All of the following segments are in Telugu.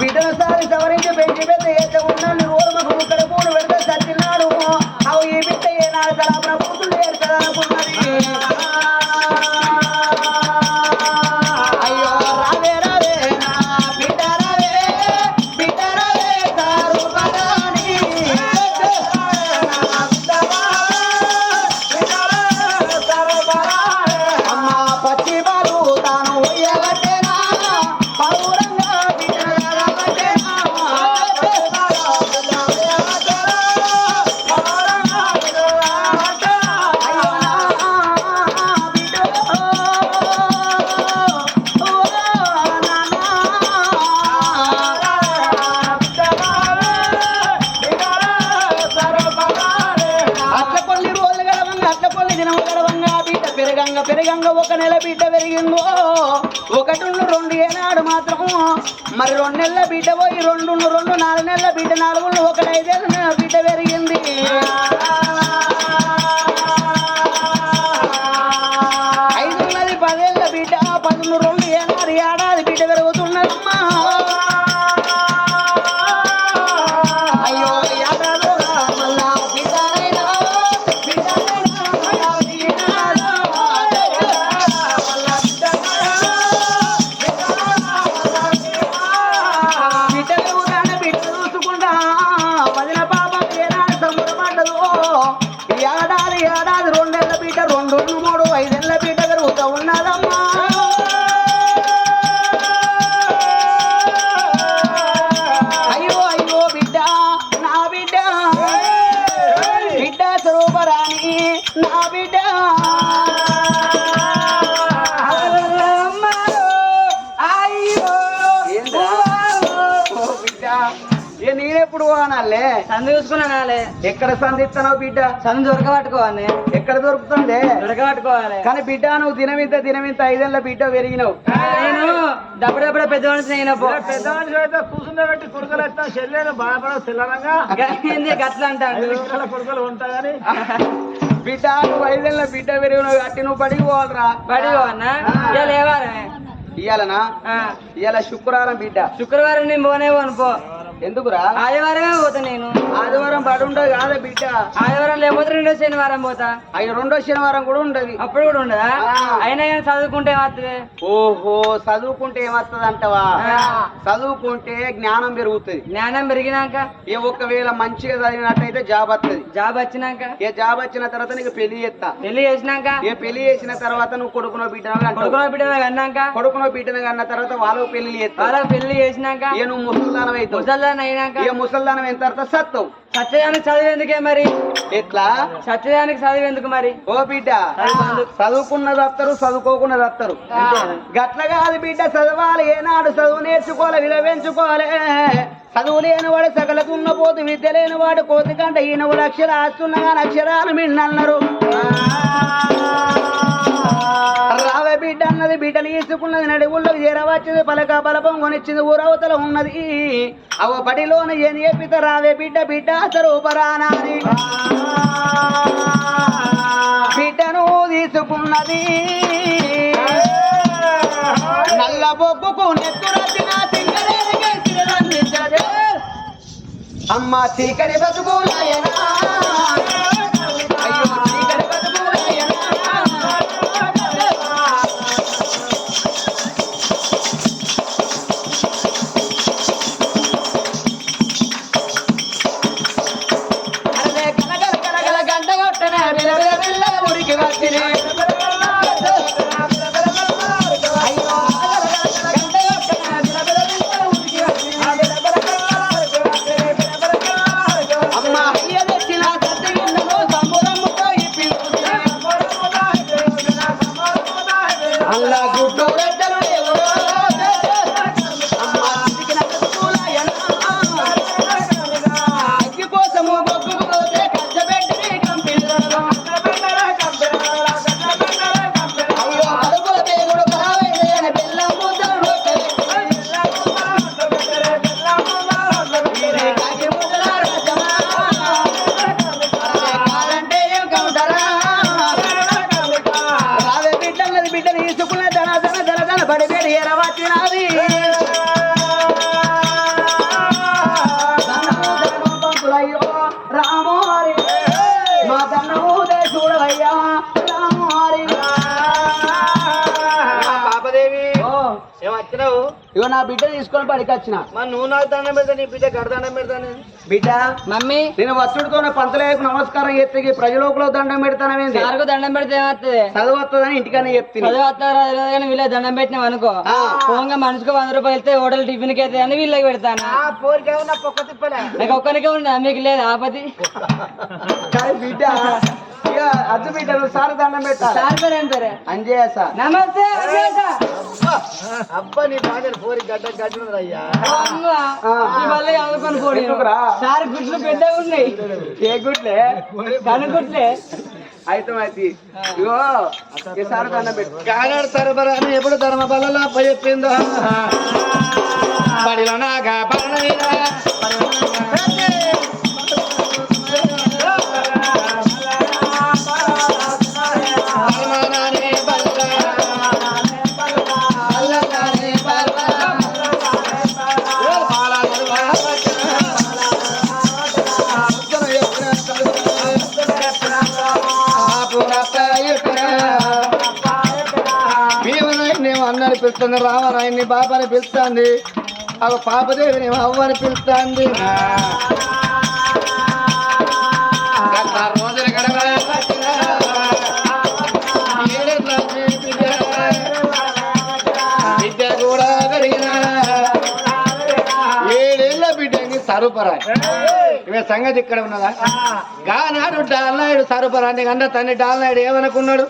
బిడ్డను సారి సవరించి పెంచి పెద్ద ఏత ఉన్నాను ఓర్మకు ముక్కల మరి రెండు నెలల బిడ్డ పోయి రెండు రెండు నాలుగు నెలల బిడ్డ నాలుగు ఒకటి ఐదేళ్ళ బిడ్డ పెరిగింది. ఐదున్నది పదేళ్ళ బిడ్డ పదమూడు రెండు ఏనాడు ఏడాది ராணி సందు చూసుకున్నానాలే ఎక్కడ సంధిస్తున్నావు బిడ్డ? సందు దొరకబట్టుకోవాలి ఎక్కడ దొరుకుతుంది? దొరకబట్టుకోవాలి కానీ బిడ్డ నువ్వు దినమింత దినమింత ఐదేళ్ళ బిడ్డ పెరిగినావు. నేను దప్పుడప్పుడే పెద్ద మనిషి అయినా పో. పెద్దవాడి అయితే కూర్చుండబెట్టి కొడుకులు ఎత్తా చెల్లెలు బాధపడ తెల్లరంగా. ఏంది గట్ల అంటాడు? కొడుకులు ఉంటాయని బిడ్డ నువ్వు ఐదేళ్ళ బిడ్డ పెరిగినావు అట్టి నువ్వు బడికి పోవాలరా. బడి అన్నా. ఇవాళ ఆ, ఇయ్యాల శుక్రవారం బిడ్డ. శుక్రవారం నేను పోనే పోను పో. ఎందుకురా? ఆదివారమే పోతా నేను. ఆదివారం పడి ఉండదు కాదా బిడ్డ? ఆదివారం లేకపోతే రెండో శనివారం పోతా. అవి రెండో శనివారం కూడా ఉండదు అప్పుడు కూడా ఉండదా. అయినా కానీ చదువుకుంటే ఏమవుతుంది? ఓహో చదువుకుంటే ఏమత్తది అంటవా. చదువుకుంటే జ్ఞానం పెరుగుతుంది. జ్ఞానం పెరిగినాక? ఏ ఒక్కవేళ మంచిగా చదివినట్టయితే జాబ్ వస్తుంది జాబ్ వచ్చినాక? ఏ జాబ్ వచ్చిన తర్వాత నీకు పెళ్ళి చేస్తా. పెళ్ళి చేసినాక? ఏ పెళ్ళి చేసిన తర్వాత నువ్వు కొడుకునో బిడ్డనో అంటావు. కొడుకులో బిడ్డ అన్నాక? కొడుకునో బిడ్డను అన్న తర్వాత వాళ్ళకు పెళ్ళి చేస్తా. వాళ్ళకి పెళ్ళి చేసినాక? ఏ నువ్వు ముసల్దానం అవుతావు. ముసల్దాన్ అయినాక ఏ ముసల్దానం అయిన తర్వాత సత్తావు సత్యదానికి చదివేందుకే మరి? ఎట్లా? సత్యదానికి చదివేందుకు మరి? ఓ బిడ్డ చదువుకున్నది వస్తారు చదువుకోకున్నది వస్తారు గట్ల కాదు బిడ్డ చదవాలి. ఏనాడు చదువు నేర్చుకోవాలి విలువ పెంచుకోవాలి చదువు లేని వాడు సకలకున్న పోతు విద్య లేని వాడు కోతి కంట ఈయన అక్షర ఆస్తున్నా కానీ అక్షరాలు మిన్నన్నారు రావే బిడ్డ అన్నది బిడ్డని తీసుకున్నది నడువుల్లో చేరవచ్చింది పలక బలపం కొనిచ్చింది ఊరవతల ఉన్నది. అవ పడిలోన ఏం ఏపిత రావే బిడ్డ బిడ్డ స్వరూపరానాది బిడ్డను తీసుకున్నది. నల్ల బొగ్గుకు నెత్తురచిన అమ్మ చీకటి బతుకులాయనా బిడ్డ తీసుకొని పడికి వచ్చిన. నువ్వు నాకు దండం పెడతా నీ బిడ్డ గడ దండం పెడతాను. బిడ్డ మమ్మీ. నేను వచ్చుడితోనే పంచలేకు నమస్కారం చేస్తే ప్రజలోకులో దండం పెడతానమేంది సార్కు దండం పెడితే ఏమవుతుంది? చదువు వస్తుందని ఇంటికనే చెప్తుంది చదువు వస్తారా కానీ వీళ్ళ దండం పెట్టినాం అనుకో. ఆ. పోంగా మనిషికి వంద రూపాయలు ఇస్తే హోటల్ టిఫిన్కి అయితే అని వీళ్ళకి పెడతాను? ఉన్న నాకు ఒక్కరికే ఉందా మీకు లేదు ఆపతి బిడ్డ ఇక అద్దు బిడ్డ నువ్వు సార్ దండం పెట్టాలి. సార్ పేరు ఏం పేరు అంజయ్య సార్. నమస్తే అంజయ్య సార్. అబ్బా నీ బాధలు పోరి గడ్డ గడ్డ అయ్యా. అమ్మా, ఆ. ఈ వల్ల చదువుకొని పోనీ. ఎందుకురా? సార్ గుడ్లు ఉన్నాయి. ఏ గుడ్లే? కనుగుట్లే అయితే అయితే ఇగో ఈ సార్ దండం పెట్టు. గానాడు సరబరా అని ఎప్పుడు ధర్మ బలలో చెప్పిందో? బడిలో నాగా పరణ పిలుస్తుంది రామనాయన్ని బాబాని పిలుస్తుంది. అవ పాపదేవిని అవ్వని పిలుస్తుంది. గత రోజులు గడవబట్టిన కూడా పెరిగిన. ఏడేళ్ళ బిడ్డని సరుపరాయి. ఇవే సంగతి ఇక్కడ ఉన్నదా? గానాడు డాల్నాయుడు సరుపరా నీకంటే తండ్రి డాల్నాయుడు ఏమనుకున్నాడు?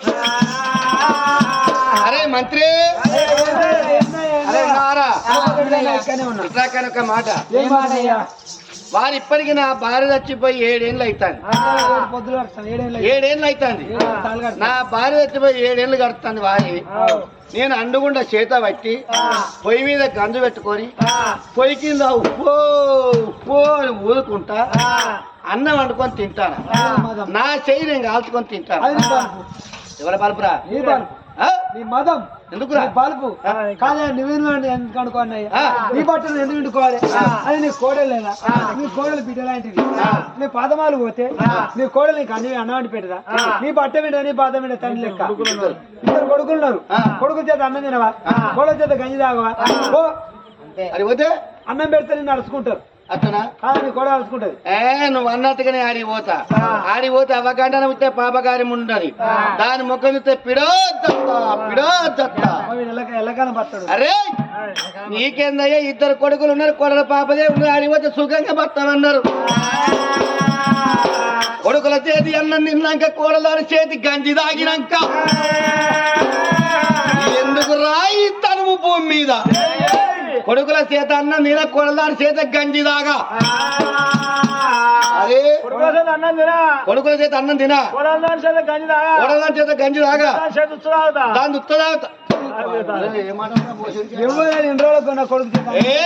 అరే మంత్రి అరే ఇట్లా కనుక మాట? వారు ఇప్పటికి నా భార్య చచ్చిపోయి ఏడేళ్ళు అవుతాను ఏడేళ్ళు అవుతుంది నా భార్య చచ్చిపోయి ఏడేళ్ళు గడుతుంది వారి. నేను అండుగుండ చేత పట్టి పొయ్యి మీద గంజు పెట్టుకొని పొయ్యి కింద ఉప్పో ఉప్పో అని ఊదుకుంటా అన్నం వండుకొని తింటాను. నా చెయ్యి నేను కాల్చుకొని తింటాను. ఎవరి బల్పురా? నీ మదం. ఎందుకురా? నీ బల్బు. కానీ నువ్వేను ఎందుకు అనుకోన్నాయి. నీ బట్టలు ఎందుకు వండుకోవాలి అది నీ కోడలేనా? నీ కోడలు బిడ్డ లాంటిది. నీ పాదమాలు పోతే నీ కోడలు నీకు అన్ని అన్నవాడి పెట్టదా నీ బట్ట మీద నీ పాదం మీద తండ్రి లెక్క. ఇద్దరు కొడుకులు ఉన్నారు కొడుకు చేత అన్నం తినవా? కోడల చేత గంజి తాగవా? అన్నం పెడితే నిన్ను అడుచుకుంటారు అతనా? ఏ నువ్వు అన్నట్టుగానే ఆడి పోతా. ఆడి పోతే అవగాహన ఉంటే పాపకార్యం ఉండదు దాని ముఖం పిడో పిడో అరే నీకేందయ్యా? ఇద్దరు కొడుకులు ఉన్నారు కొడల పాపదే ఉన్నారు ఆడి పోతే సుఖంగా బతామన్నారు కొడుకుల చేతి అన్నం తిన్నాక కోడలారి చేతి గంజి తాగినాక. కొడుకుల చేత అన్నం తిన కోడలారి చేత గంజి దాగా. తినా. కొడుకుల చేత అన్నం తినా. కోడలు చేత గంజి తాగా కోడలారి చేత గంజి దాగా. దాని చేత ఏ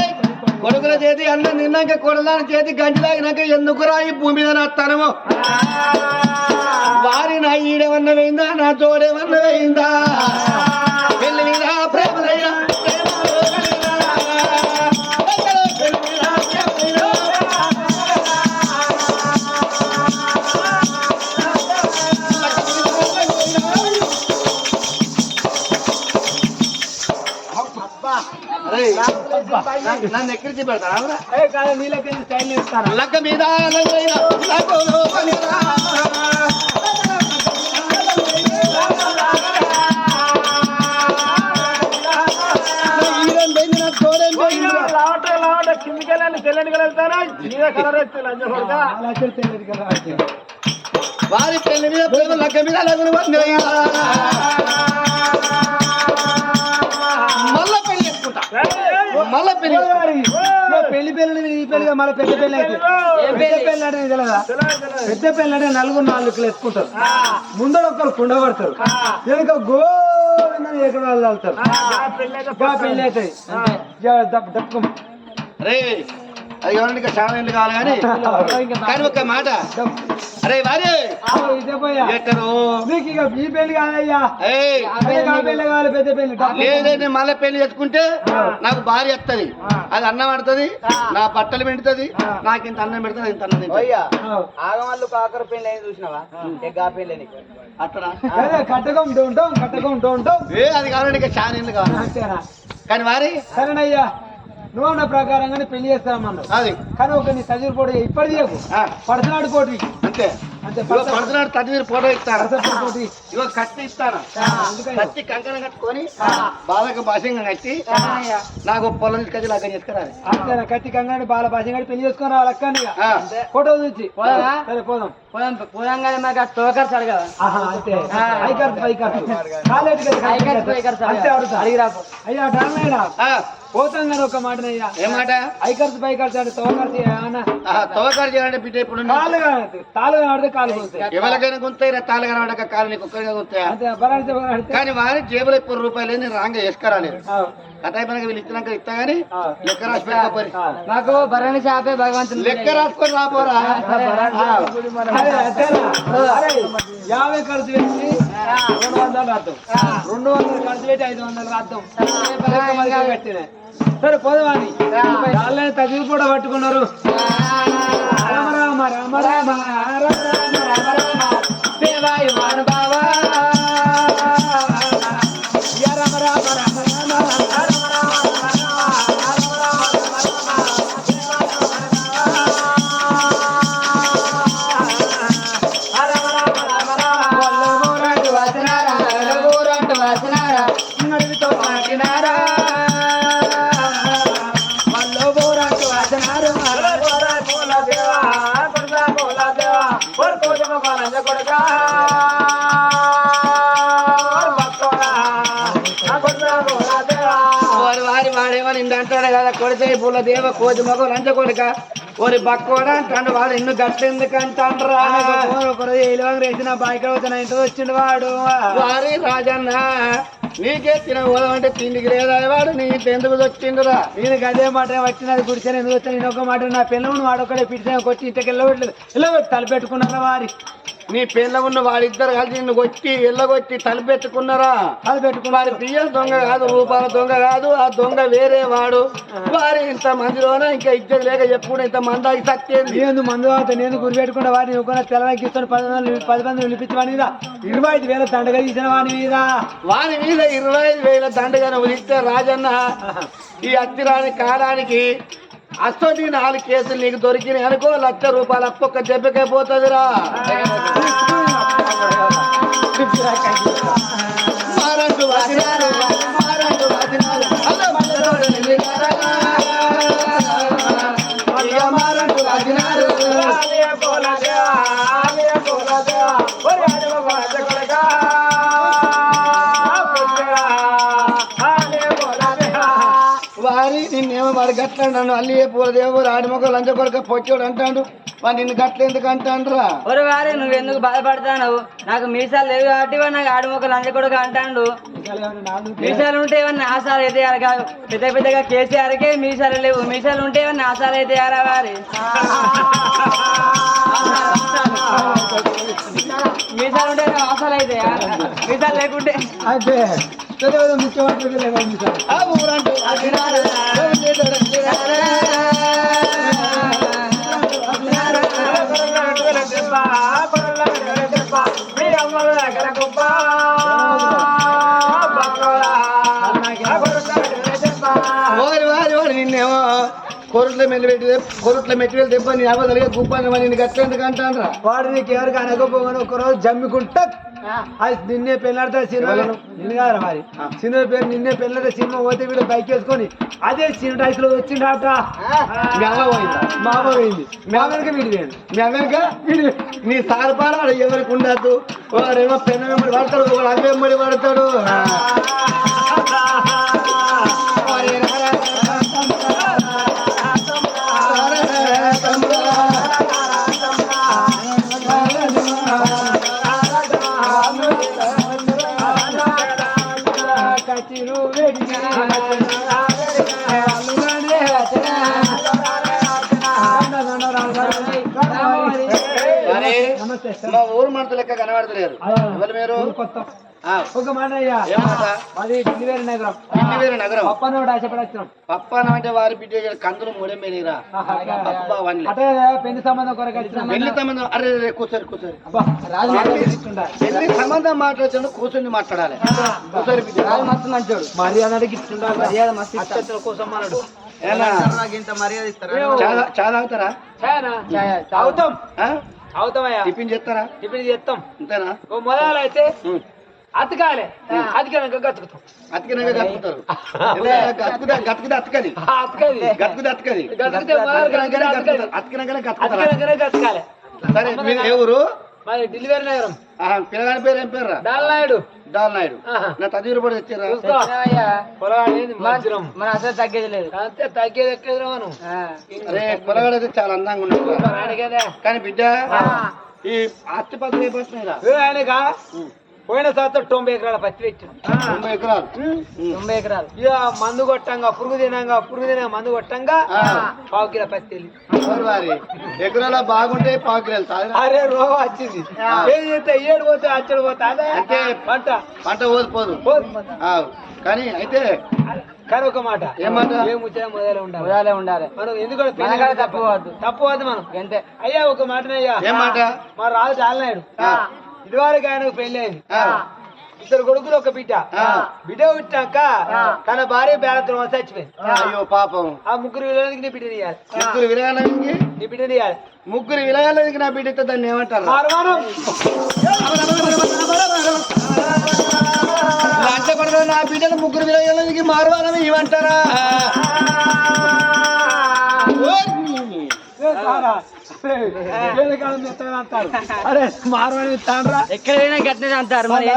కొడుకుల చేతి అన్నం తిన్నాక కొడదాని చేతి గంజి తాగినాక ఎందుకు రాయి భూమి మీద నా తనము? వారి నా ఈడేమన్న వేయిందా నా తోడేమన్న వేయిందా పెళ్ళి మీద ప్రేమ లంచ కొడక. అలా తెలియదు కదా వారి పెళ్ళి మీద ప్రేమ లక్క మీద లగ్గులు మళ్ళా పెళ్ళి. పెళ్ళి పెళ్ళి ఈ పెళ్ళి మళ్ళీ పెద్ద పెళ్ళి అయితే పెద్ద పెళ్ళి అంటే తెలియదా పెద్ద పెళ్ళి అంటే నలుగురు నాలుగు వేసుకుంటారు ముందర ఒక్కరు కుండ పడతారు వెనుక గోవిందని ఎక్కడ వెళ్తారు పెళ్ళి అవుతుంది అది కావాలంటే ఇంకా చాలా ఏళ్ళు కావాలి కానీ. కానీ ఒక మాట. అరే వారి. ఈ పెళ్ళి కాదయ్యా. ఏయ్. అదే కా పెళ్ళి కావాలి పెద్ద పెళ్ళి. డబ్బు. లేదే నేను మళ్ళీ పెళ్ళి చేసుకుంటే నాకు భార్య వస్తుంది అది అన్నం పడుతుంది నా బట్టలు పెడుతుంది నాకు ఇంత అన్నం పెడుతుంది ఇంత అన్నం తింటది. అయ్యా ఆ. ఆగమల్లు కాకర పెళ్ళి అయింది చూసినావా? ఎగ్గా పెళ్ళి అదే కట్టకం డోంటాం కట్టకం ఏ అది కావాలంటే ఇంకా చాలా ఏళ్ళు కావాలి. కానీ వారి? సరేనయ్యా. నువ్వు అన్న ప్రకారంగానే పెళ్ళి చేస్తామన్నా అది. కానీ ఒక నీ చదివి పోటీ ఇప్పటి తీయకు పోటీ కోటి అంతే. అంతే పడసనాడు తదివీరు ఫోటో ఇస్తాను. కోటి ఇగో కట్టి ఇస్తాను. కట్టి కట్టుకొని బాలకు భాషంగా కట్టి నాకు పొలం కట్టి లాగా చేసుకురాలి. అంతేనా కట్టి కంకణాన్ని బాల భాషంగా పెళ్ళి చేసుకుని రావాలి అక్కడ ఫోటో చూసి సరే పోదాం. పోదాం పోదాం కానీ మాకు తోకర్ సార్ కదా అంతే. కాలేదు సార్ అంతే అడుగుతా. అయ్యా డాన్ పోతాం కదా ఒక మాట అయ్యా. ఏ మాట? ఐకర్స్ బైకర్స్ అంటే తోకర్స్ తోకర్స్ అంటే బిడ్డ ఇప్పుడు కాలు తాలు కనబడితే కాలు ఎవరికైనా గుంతాయి తాలు కనబడక కాలు నీకు ఒక్కరిగా గుంతాయి కానీ వారి జేబులో ఇప్పుడు రూపాయలు రాంగ వేసుకురా మనకి వీళ్ళు ఇచ్చినాక ఇస్తా గానీ లెక్క రాసి పెట్టుకోపోరి మాకు బర్రెని చేపే భగవంతుని లెక్క రాసుకొని రాపోరా యాభై ఖర్చు పెట్టి రెండు వందలు రాద్దాం. రెండు వందలు ఖర్చు పెట్టి ఐదు వందలు రాద్దాం. పెట్టినాయి. సరే పోదామని. వాళ్ళని తగిలి కూడా పట్టుకున్నారు. రామ రామ రామ రామ రామ రామ రామ. రామ దేవాయు మానవావా. కదా కొడితే పూల దేవ కోతి మగ లంచ కొడుక. ఓరి బక్కోడా అంటాడు వాడు ఎన్ను గట్టెందుకు అంటాండ్రా? ఒకరోజు ఏలువంగ రేసిన బాయికి వచ్చిన ఇంత వచ్చిండు వాడు. వారి రాజన్న నీకే తిన పోదామంటే తిండికి లేదా వాడు నీ ఇంత ఎందుకు వచ్చిండురా నేను అదే మాట వచ్చినది గుడిచాను ఎందుకు వచ్చాను నేను ఒక మాట నా పిల్లలు వాడొక్కడే పిడిచాను కొట్టి ఇంటికి వెళ్ళబెట్టలేదు. వెళ్ళబెట్టి తలపెట్టుకున్నారా వారి. నీ పిల్ల ఉన్న వాడిద్దరు కలిసి నిన్ను కొట్టి ఎల్లగొట్టి తలపెట్టుకున్నారా? అది పెట్టుకున్నారు వారి బియ్యం దొంగ కాదు రూపాయల దొంగ కాదు ఆ దొంగ వేరే వాడు. వారి ఇంత మందిలోనే? ఇంకా ఇజ్జత లేక చెప్పుకుంటే ఇంత మందాకి సత్యేంది నేను మందు నేను గురి పెట్టుకున్న వాడిని ఒక తెల్లకి ఇస్తాను పది మంది పది మంది వినిపించి వాడి మీద. ఇరవై ఐదు వేల దండగా తీసిన వాడి మీద. వారి మీద ఇరవై ఐదు వేల దండగానే ఉదిస్తే రాజన్న ఈ అత్తిరాని కాలానికి అస్తోటి నాలుగు కేసులు నీకు దొరికినాయి అనుకో లక్ష రూపాయలు అప్పొక్క దెబ్బకే పోతుందిరా. గట్ల నన్ను అల్లి పూల దేవుడు ఆడిమొక్క లంచ కొడుక పొచ్చోడు అంటాడు. వాడు నిన్ను గట్ల ఎందుకు అంటాడురా? ఒరు వారి నువ్వు ఎందుకు బాధపడతావు నాకు మీసాలు లేవు కాబట్టి నాకు ఆడుమొక్క లంచ కొడుకు అంటాడు. మీసాలు ఉంటే ఏమన్నా ఆశాలు అయితే కాదు పెద్ద పెద్దగా కేసీఆర్కే మీసాలు లేవు. మీసాలు ఉంటే ఏమన్నా ఆశాలు అయితే వారి? మీసాలు ఉంటే ఆశాలు అయితే మీసాలు లేకుంటే అయితే ముఖ్యమంత్రి కొరుట్ల మెల్లి పెట్టి కొరుట్ల మెట్టివేలు దెబ్బ నీ అవదలిగా గుప్పని నిన్ను గట్ల ఎందుకు అంటానరా వాడు నీకు ఎవరికి అనకపోగానే ఒకరోజు జమ్మికుంటా అది నిన్నే పెళ్ళాడితే సినిమా. నిన్ను కాదు మరి. సినిమా పేరు నిన్నే పెళ్ళాడితే సినిమా పోతే వీడు బైక్ వేసుకొని అదే సినిమా టైస్లో మీ అవ్వ పోయిందా? మా పోయింది. మా వెనక వీడి మీ అమెరికా నీ సారపాల వాడు ఎవరికి ఉండద్దు. వాడేమో పెన్న వెంబడి పడతాడు వాడు అవి వెంబడి పడతాడు మా ఊరు మనుషులు లెక్క కనబడతలేరు. ఎవరు మీరు కొత్త. ఆ, ఒక మాట అయ్యా. మాది నగరం. ఆశపడచ్చినాం పప్పానం అంటే వారి బిడ్డ కందులు మూడే మేలేరా అబ్బా వన్లే అటే పెళ్ళి సంబంధం కొరకు పెళ్ళి సంబంధం అరే రే, కూర్చోరు కూర్చోరు. పెళ్ళి సంబంధం మాట్లాడుతున్నా కూర్చొని మాట్లాడాలి. కూర్చోరు బిడ్డ. రాజు మస్తు మంచోడు. మర్యాద ఇస్తుండా మర్యాద మస్తు కోసం ఇస్తారా? చాలా చాలా అవుతారా అవుతామయ్యా. టిఫిన్ చేస్తారా? టిఫిన్ చేస్తాం. అంతేనా? ఓ మొదలు అయితే. అతకాలే. అతికినాక గతుకుతాం. అతికినాక గతుకుతారు. గతుకుదా గతుకుదా అతకది. అతకది. గతుకుదా అతకది. గతుకుతే అతికినాకనే గతుకుతారా. అతికినాకనే గతకాలే. సరే మీరు ఏ ఊరు? మరి ఢిల్లీవేరు నగరం. ఆహా, పిల్లగాని పేరు ఏం పేరు డాల్నాయుడు డాల్ నాయుడు. ఆహా. నా తదివరు కూడా తెచ్చారా మన అసలు తగ్గేది లేదు. అంతే తగ్గేది ఎక్కేది మనం. అరే పొలగాడు అయితే చాలా అందంగా ఉన్నాడు కానీ బిడ్డ ఈ ఆస్తి పత్రం ఆయనకా? పోయిన సంవత్సరం తొంభై ఎకరాల పత్తి పెట్టినాం. తొంభై ఎకరాలు. తొంభై ఎకరాలు. ఇక మందు కొట్టంగా పురుగు తినంగా పురుగు తినంగా మందు కొట్టంగా. పావు కిలో పత్తి ఎకరాల బాగుంటే పావు చాలు అరే రోగం వచ్చింది. ఏం చేస్తే ఏడు పోతే అచ్చడు పోతే అదే అంటే పంట. పంట పోదు. ఆవ్. కానీ అయితే కానీ ఒక మాట. మొదలే ఉండాలి. మనం ఎందుకంటే కాదు? తప్పు. తప్పు మనం. అంతే అయ్యా ఒక మాట? మా రాజు చాలనాడు ఆ. ఇదివరకు ఆయనకు ఆ. ఇద్దరు కొడుకులు ఒక బిడ్డ. బిడ్డ పుట్టాక తన భార్య బేలతో చచ్చిపోయింది. అయ్యో పాపం. ఆ ముగ్గురు విలయానికి నీ బిడ్డని ఇవ్వాలి ముగ్గురు విలయాలకి నీ బిడ్డని ఇవ్వాలి ముగ్గురు విలయాలకి నా బిడ్డ దాన్ని ఏమంటారు? కొడతారు నా బిడ్డను ముగ్గురు విలయాలకి మారవాలని ఇవ్వంటారా? అరే మార్వాణి తాండ్రా ఎక్కడ పోయినా గట్టినే అంటారు మరి